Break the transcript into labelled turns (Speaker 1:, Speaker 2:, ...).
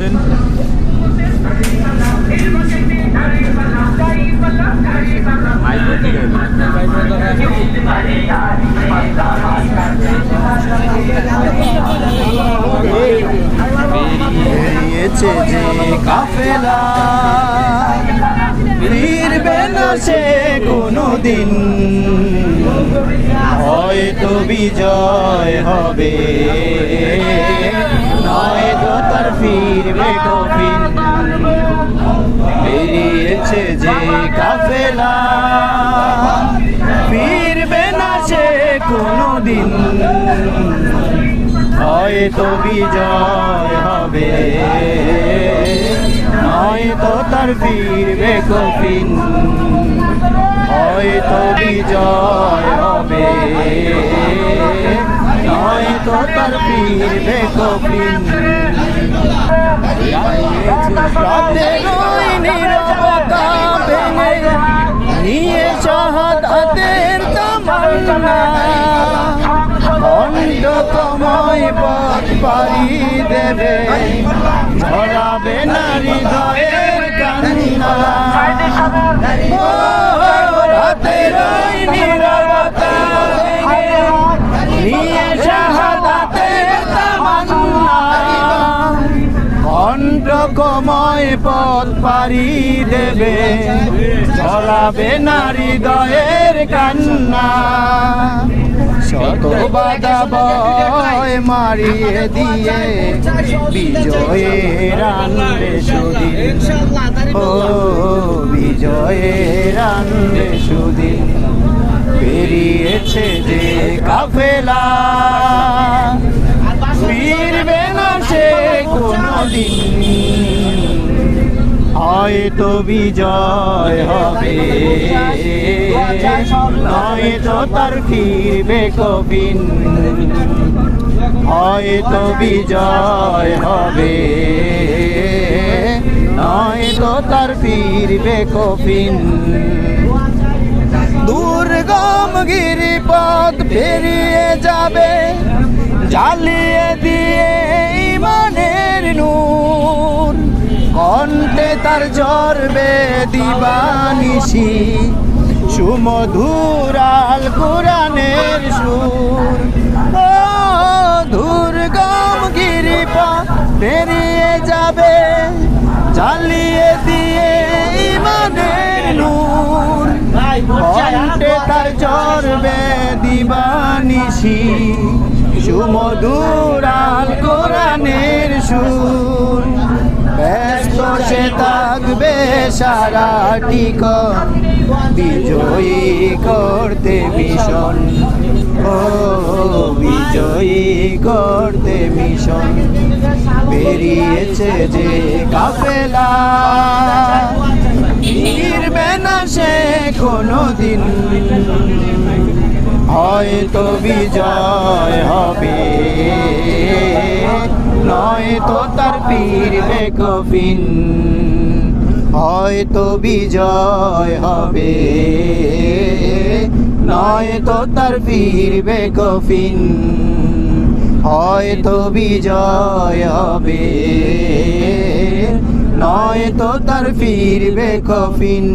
Speaker 1: আছেন
Speaker 2: বেরিয়েছে কোনো দিন হয়তো বিজয় হবে ফিরবে কফিন বেরিয়েছে যে কাফেলা ফিরবে না সে কোনো দিন হয়তো বিজয় হবে নয়তো তার ফিরবে কফিন হয়তো বিজয় হবে নয়তো তার ফিরবে কফিন রাতের ওই নীরবতা ভেঙে নিয়ে শাহাদাতের তামান্না খণ্ড কময় পথ পাড়ি দেবে ঝরাবে না হৃদয়ের কান্না রাতের ওই নিয়ে কময় পথ পাড়ি দেবে। চলাবে না হৃদয়ের কান্না। শত বাধা বয় মারিয়ে দিয়ে বিজয়ের আনবে সুদিন। ও, বিজয়ের আনবে সুদিন। বেরিয়েছে যে কাফেলা। ফিরবে না সে কোনদিন। হয়তো বিজয় হবে। নয়তো তার ফিরবে কবিন হয়তো বিজয় হবে। নয়তো তার ফিরবে কফিন। দুর্গম গিরিপথ পেরিয়ে যাবে তার জ্বরবে দিবানিসি সুমধুর আল সুর। ও দুর্গম গিরিপা পেরিয়ে যাবে, জ্বালিয়ে দিয়ে ইমানের নূর। কণ্ঠে তার চরবে দিবানিসি সুমধুর আল সুর। সে থাকবে সারাটি ক্ষণ। বিজয়ী করতে মিশন ও, বিজয়ী করতে মিশন বেরিয়েছে যে কাফেলা। ফিরবে না সে কোনো দিন হয়তো বিজয় হবে। নয়তো তার ফিরবে কফিন হয়তো বিজয় হবে। নয়তো তার ফিরবে কফিন হয়তো বিজয় হবে। নয়তো তার ফিরবে কফিন